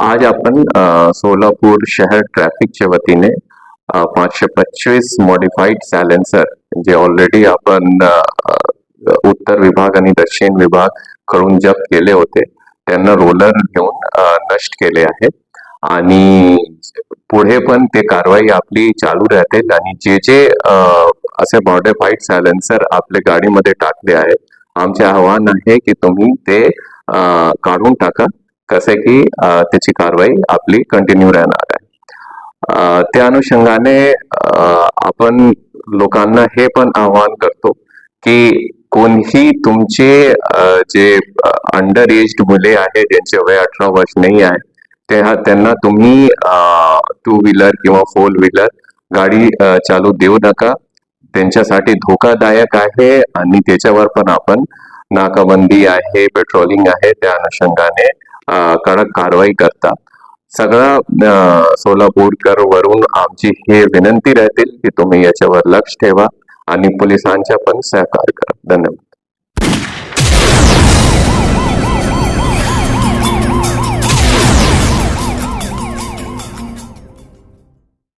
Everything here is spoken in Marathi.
आज आपण सोलापूर शहर ट्रॅफिकच्या वतीने पाचशे पच्चीस मॉडिफाईड सॅलेन्सर जे ऑलरेडी आपण उत्तर विभाग आणि दक्षिण विभागकडून जप्त केले होते त्यांना रोलर घेऊन नष्ट केले आहे. आणि पुढे पण ते कारवाई आपली चालू राहतील आणि जे जे असे मॉडिफाईड सॅलेन्सर आपल्या गाडीमध्ये टाकले आहेत आमचे आव्हान आहे की तुम्ही ते काढून टाका. कसे की त्याची कारवाई आपली कंटिन्यू राहणार आहे. त्या अनुषंगाने आपण लोकांना हे पण आवाहन करतो की कोणीही तुमचे जे अंडर एज मुले आहेत ज्यांचे वय अठरा वर्ष नाही आहे त्या त्यांना तुम्ही टू व्हीलर किंवा फोर व्हीलर गाडी चालू देऊ नका. त्यांच्यासाठी धोकादायक आहे आणि त्याच्यावर पण आपण नाकाबंदी आहे पेट्रोलिंग आहे त्या अनुषंगाने. कडक कारवाई करता सगळं सोलापूरकर वरून आमची हे विनंती राहतील की तुम्ही याच्यावर लक्ष ठेवा आणि पोलिसांच्या पण सहकार करा. धन्यवाद.